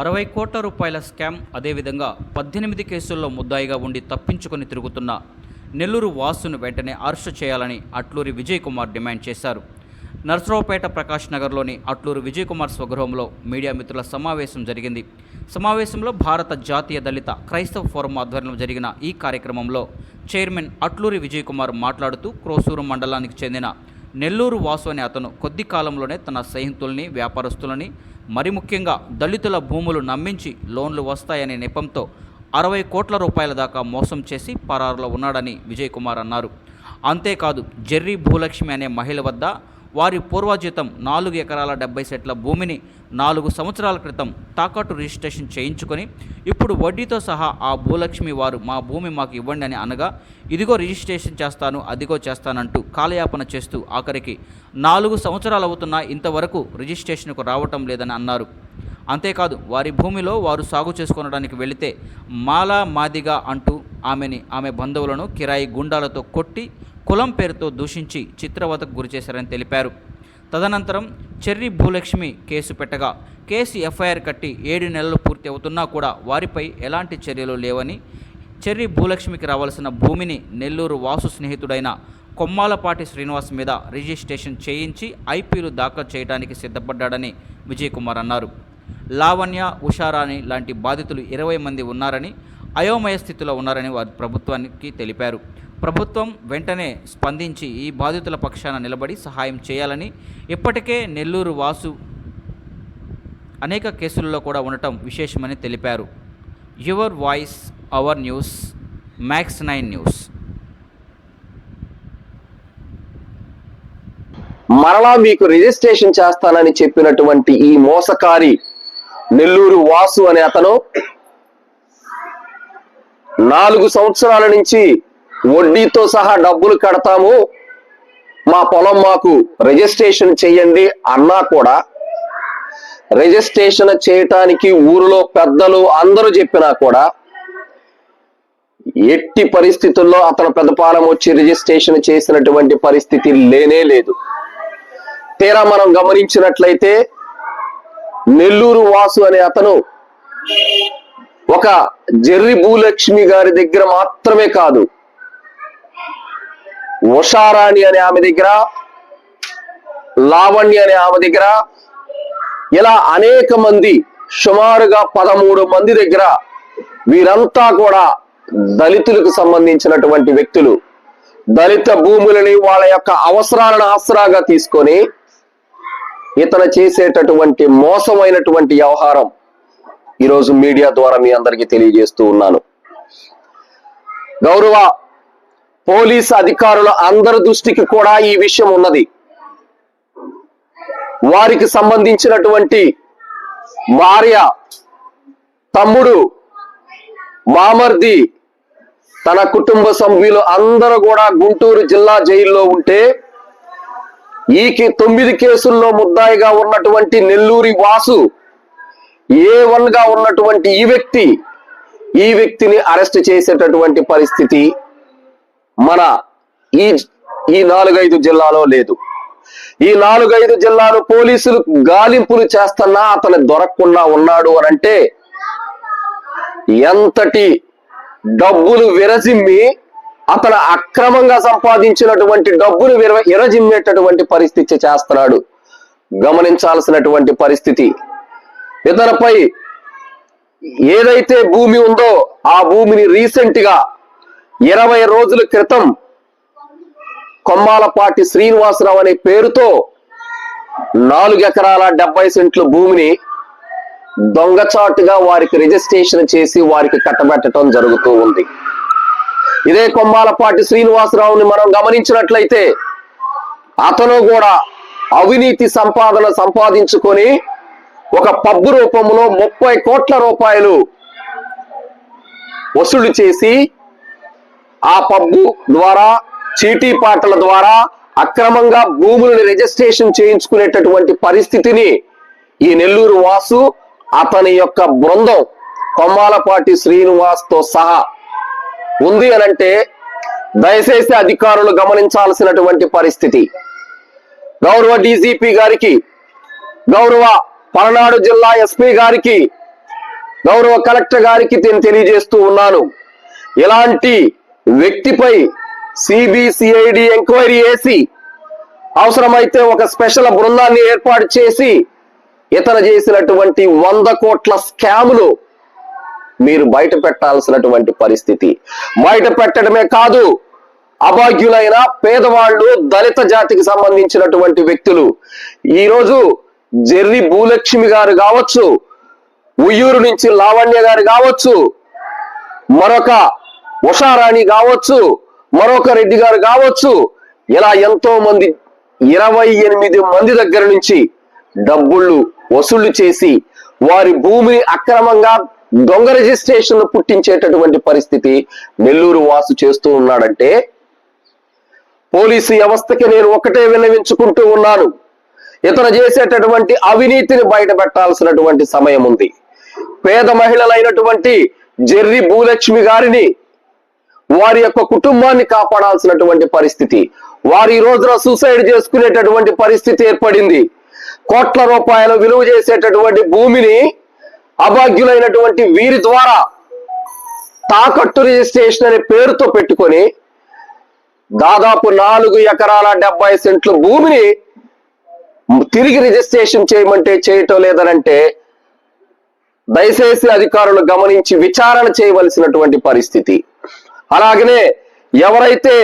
అరవై కోట్ల రూపాయల స్కామ్ అదేవిధంగా పద్దెనిమిది కేసుల్లో ముద్దాయిగా ఉండి తప్పించుకొని తిరుగుతున్న నెల్లూరు వాసును వెంటనే అరెస్టు చేయాలని అట్లూరి విజయ్ కుమార్ డిమాండ్ చేశారు. నర్సరావుపేట ప్రకాష్ నగర్లోని అట్లూరు విజయ్ కుమార్ స్వగృహంలో మీడియా మిత్రుల సమావేశం జరిగింది. సమావేశంలో భారత జాతీయ దళిత క్రైస్తవ ఫోరం ఆధ్వర్యంలో జరిగిన ఈ కార్యక్రమంలో చైర్మన్ అట్లూరి విజయ్ కుమార్ మాట్లాడుతూ క్రోసూరు మండలానికి చెందిన నెల్లూరు వాసు అనే అతను కొద్ది కాలంలోనే తన స్నేహితుల్ని వ్యాపారస్తులని మరి ముఖ్యంగా దళితుల భూములు నమ్మించి లోన్లు వస్తాయనే నెపంతో అరవై కోట్ల రూపాయల దాకా మోసం చేసి పరారులో ఉన్నాడని విజయ్ కుమార్ అన్నారు. అంతేకాదు జెర్రీ భూలక్ష్మి అనే మహిళ వద్ద వారి పూర్వజీతం నాలుగు ఎకరాల డెబ్బై సెట్ల భూమిని నాలుగు సంవత్సరాల క్రితం తాకట్టు రిజిస్ట్రేషన్ చేయించుకొని ఇప్పుడు వడ్డీతో సహా ఆ భూలక్ష్మి వారు మా భూమి మాకు ఇవ్వండి అని అనగా ఇదిగో రిజిస్ట్రేషన్ చేస్తాను అదిగో చేస్తానంటూ కాలయాపన చేస్తూ ఆఖరికి నాలుగు సంవత్సరాలు అవుతున్నా ఇంతవరకు రిజిస్ట్రేషన్కు రావటం లేదని అన్నారు. అంతేకాదు వారి భూమిలో వారు సాగు చేసుకొనడానికి వెళితే మాలా మాదిగా అంటూ ఆమెని ఆమె బంధువులను కిరాయి గుండాలతో కొట్టి కులం పేరుతో దూషించి చిత్రవతకు గురిచేశారని తెలిపారు. తదనంతరం చెర్రి భూలక్ష్మి కేసు పెట్టగా కేసు ఎఫ్ఐఆర్ కట్టి ఏడు నెలలు పూర్తి అవుతున్నా కూడా వారిపై ఎలాంటి చర్యలు లేవని చెర్రి భూలక్ష్మికి రావాల్సిన భూమిని నెల్లూరు వాసు స్నేహితుడైన కొమ్మాలపాటి శ్రీనివాస్ మీద రిజిస్ట్రేషన్ చేయించి ఐపీలు దాఖలు చేయడానికి సిద్ధపడ్డాడని విజయ్ కుమార్ అన్నారు. లావణ్య ఉషారాణి లాంటి బాధితులు ఇరవై మంది ఉన్నారని అయోమయ స్థితిలో ఉన్నారని వారు ప్రభుత్వానికి తెలిపారు. ప్రభుత్వం వెంటనే స్పందించి ఈ బాధితుల పక్షాన నిలబడి సహాయం చేయాలని ఇప్పటికే నెల్లూరు వాసు అనేక కేసుల్లో కూడా ఉండటం విశేషమని తెలిపారు. Your voice our news max nine news. మరలా మీకు రిజిస్ట్రేషన్ చేస్తానని చెప్పినటువంటి ఈ మోసకారి నెల్లూరు వాసు అనే అతను నాలుగు సంవత్సరాల నుంచి వడ్డీతో సహా డబ్బులు కడతాము. మా పొలం మాకు రిజిస్ట్రేషన్ చేయండి అన్నా కూడా రిజిస్ట్రేషన్ చేయటానికి ఊరిలో పెద్దలు అందరూ చెప్పినా కూడా ఎట్టి పరిస్థితుల్లో అతను పెద్దపాలెం వచ్చి రిజిస్ట్రేషన్ చేసినటువంటి పరిస్థితి లేనే లేదు. తీరా మనం గమనించినట్లయితే నెల్లూరు వాసు అనే అతను ఒక జెర్రి భూలక్ష్మి గారి దగ్గర మాత్రమే కాదు ఉషారాణి అనే ఆమె దగ్గర లావణ్య అనే ఆమె దగ్గర ఇలా అనేక మంది సుమారుగా పదమూడు మంది దగ్గర వీరంతా కూడా దళితులకు సంబంధించినటువంటి వ్యక్తులు. దళిత భూములని వాళ్ళ యొక్క అవసరాలను ఆసరాగా తీసుకొని ఇతను చేసేటటువంటి మోసమైనటువంటి వ్యవహారం ఈరోజు మీడియా ద్వారా మీ అందరికీ తెలియజేస్తూ ఉన్నాను. గౌరవ పోలీస్ అధికారుల అందరి దృష్టికి కూడా ఈ విషయం ఉన్నది. వారికి సంబంధించినటువంటి భార్య తమ్ముడు మామర్ది తన కుటుంబ సభ్యులు అందరూ కూడా గుంటూరు జిల్లా జైల్లో ఉంటే ఈకి తొమ్మిది కేసుల్లో ముద్దాయిగా ఉన్నటువంటి నెల్లూరి వాసు ఏ వన్గా ఉన్నటువంటి ఈ వ్యక్తి ఈ వ్యక్తిని అరెస్ట్ చేసేటటువంటి పరిస్థితి మన ఈ ఈ నాలుగైదు జిల్లాలో లేదు. ఈ నాలుగైదు జిల్లాలు పోలీసులు గాలింపులు చేస్తున్నా అతను దొరకకుండా ఉన్నాడు అని అంటే ఎంతటి డబ్బులు విరజిమ్మి అతను అక్రమంగా సంపాదించినటువంటి డబ్బులు విర విరజిమ్మేటటువంటి పరిస్థితి చేస్తున్నాడు. గమనించాల్సినటువంటి పరిస్థితి. ఇతనిపై ఏదైతే భూమి ఉందో ఆ భూమిని రీసెంట్గా ఇరవై రోజుల క్రితం కొమ్మాలపాటి శ్రీనివాసరావు అనే పేరుతో నాలుగు ఎకరాల డెబ్బై సెంట్ల భూమిని దొంగచాటుగా వారికి రిజిస్ట్రేషన్ చేసి వారికి కట్టబెట్టడం జరుగుతూ ఉంది. ఇదే కొమ్మాలపాటి శ్రీనివాసరావుని మనం గమనించినట్లయితే అతను కూడా అవినీతి సంపాదన సంపాదించుకొని ఒక పబ్బు రూపంలో ముప్పై కోట్ల రూపాయలు వసూలు చేసి ఆ పబ్బు ద్వారా చీటీ పాటల ద్వారా అక్రమంగా భూములను రిజిస్ట్రేషన్ చేయించుకునేటటువంటి పరిస్థితిని ఈ నెల్లూరు వాసు అతని యొక్క బృందం కొమ్మాలపాటి శ్రీనివాస్తో సహా ఉంది అనంటే దయచేసి అధికారులు గమనించాల్సినటువంటి పరిస్థితి. గౌరవ డీజీపీ గారికి గౌరవ పలనాడు జిల్లా ఎస్పీ గారికి గౌరవ కలెక్టర్ గారికి నేను తెలియజేస్తూ ఉన్నాను. ఇలాంటి వ్యక్తిపై సిబిసిఐడి ఎంక్వైరీ చేసి అవసరమైతే ఒక స్పెషల్ బృందాన్ని ఏర్పాటు చేసి ఇతను చేసినటువంటి వంద కోట్ల స్కాములు మీరు బయట పెట్టాల్సినటువంటి పరిస్థితి. బయట పెట్టడమే కాదు అభాగ్యులైన పేదవాళ్ళు దళిత జాతికి సంబంధించినటువంటి వ్యక్తులు. ఈరోజు జెర్రి భూలక్ష్మి గారు కావచ్చు ఉయ్యూరు నుంచి లావణ్య గారు కావచ్చు మరొక ఉషారాణి కావచ్చు మరొక రెడ్డి గారు కావచ్చు ఇలా ఎంతో మంది ఇరవై ఎనిమిది మంది దగ్గర నుంచి డబ్బులు వసూళ్ళు చేసి వారి భూమిని అక్రమంగా దొంగ రిజిస్ట్రేషన్ పుట్టించేటటువంటి పరిస్థితి నెల్లూరు వాసు చేస్తూ ఉన్నాడంటే పోలీసు వ్యవస్థకి నేను ఒకటే విన్నవించుకుంటూ ఉన్నాను. ఇతను చేసేటటువంటి అవినీతిని బయట పెట్టాల్సినటువంటి సమయం ఉంది. పేద మహిళలైనటువంటి జెర్రి భూలక్ష్మి గారిని వారి యొక్క కుటుంబాన్ని కాపాడాల్సినటువంటి పరిస్థితి. వారు ఈ రోజున సూసైడ్ చేసుకునేటటువంటి పరిస్థితి ఏర్పడింది. కోట్ల రూపాయలు విలువ చేసేటటువంటి భూమిని అభాగ్యులైనటువంటి వీరి ద్వారా తాకట్టు రిజిస్ట్రేషన్ అనే పేరుతో పెట్టుకొని దాదాపు నాలుగు ఎకరాల డెబ్బై సెంట్ల భూమిని తిరిగి రిజిస్ట్రేషన్ చేయమంటే చేయటం లేదనంటే దయచేసి అధికారులు గమనించి విచారణ చేయవలసినటువంటి పరిస్థితి. అలాగనే ఎవరైతే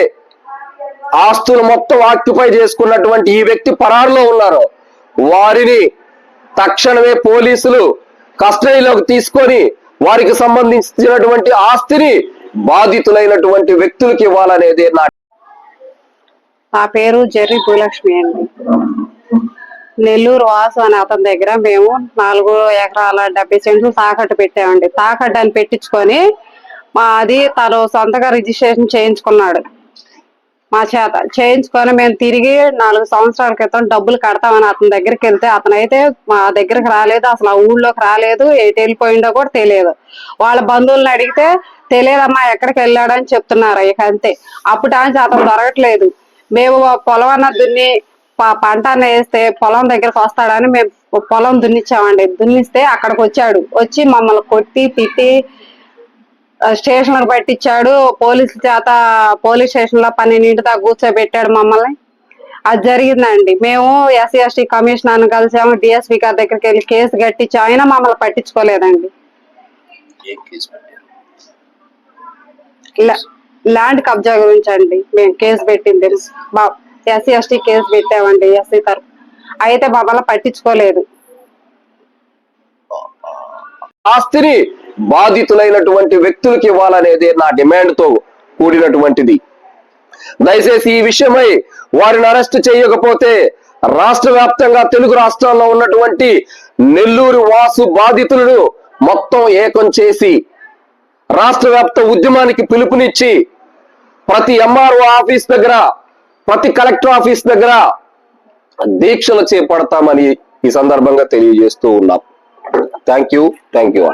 ఆస్తులు మొత్తం ఆక్యుపై చేసుకున్నటువంటి ఈ వ్యక్తి పరారులో ఉన్నారో వారిని తక్షణమే పోలీసులు కస్టడీలోకి తీసుకొని వారికి సంబంధించినటువంటి ఆస్తిని బాధితులైనటువంటి వ్యక్తులకు ఇవ్వాలనేది నా పేరు జెర్రి భూలక్ష్మి అండి. నెల్లూరు వాసు అనే అతని దగ్గర మేము నాలుగు ఎకరాల డెబ్బై సెంట్లు తాకట్టు పెట్టామండి. తాకట్టు అని పెట్టించుకొని మా అది తను సొంతగా రిజిస్ట్రేషన్ చేయించుకున్నాడు. మా చేత చేయించుకొని మేము తిరిగి నాలుగు సంవత్సరాల క్రితం డబ్బులు కడతామని అతని దగ్గరికి వెళ్తే అతను అయితే మా దగ్గరికి రాలేదు అసలు ఆ ఊళ్ళోకి రాలేదు ఎటు వెళ్ళిపోయిందో కూడా తెలియదు. వాళ్ళ బంధువులను అడిగితే తెలియదమ్మా ఎక్కడికి వెళ్ళాడని చెప్తున్నారు ఇక అంతే. అప్పుడు అతను దొరకట్లేదు. మేము పొలం అన్న దున్ని పంట అన్న వేస్తే పొలం దగ్గరకు వస్తాడని మేము పొలం దున్నిచ్చామండి. దున్నిస్తే అక్కడికి వచ్చాడు. వచ్చి మమ్మల్ని కొట్టి తిట్టి స్టేషన్ పట్టించాడు. పోలీసుల చేత పోలీస్ స్టేషన్లో పన్నెండింటి దాకా కూర్చోబెట్టాడు మమ్మల్ని. అది జరిగిందండి. మేము ఎస్సీ ఎస్టీ కమిషనర్ కలిసాము. డిఎస్పీ గారి దగ్గరికి వెళ్ళి కేసు కట్టించాము అయినా మమ్మల్ని పట్టించుకోలేదండి. ల్యాండ్ కబ్జా గురించి అండి. మేము కేసు పెట్టింది ఎస్సీ ఎస్టీ కేసు పెట్టామండి ఎస్సీ తరఫు. అయితే మమ్మల్ని పట్టించుకోలేదు. ఆస్తిని బాధితులైనటువంటి వ్యక్తులకు ఇవ్వాలనేది నా డిమాండ్తో కూడినటువంటిది. దయచేసి ఈ విషయమై వారిని అరెస్ట్ చేయకపోతే రాష్ట్ర వ్యాప్తంగా తెలుగు రాష్ట్రాల్లో ఉన్నటువంటి నెల్లూరు వాసు బాధితులను మొత్తం ఏకం చేసి రాష్ట్ర వ్యాప్త ఉద్యమానికి పిలుపునిచ్చి ప్రతి ఎంఆర్ఓ ఆఫీస్ దగ్గర ప్రతి కలెక్టర్ ఆఫీస్ దగ్గర దీక్షలు చేపడతామని ఈ సందర్భంగా తెలియజేస్తూ ఉన్నాం. Thank you thank you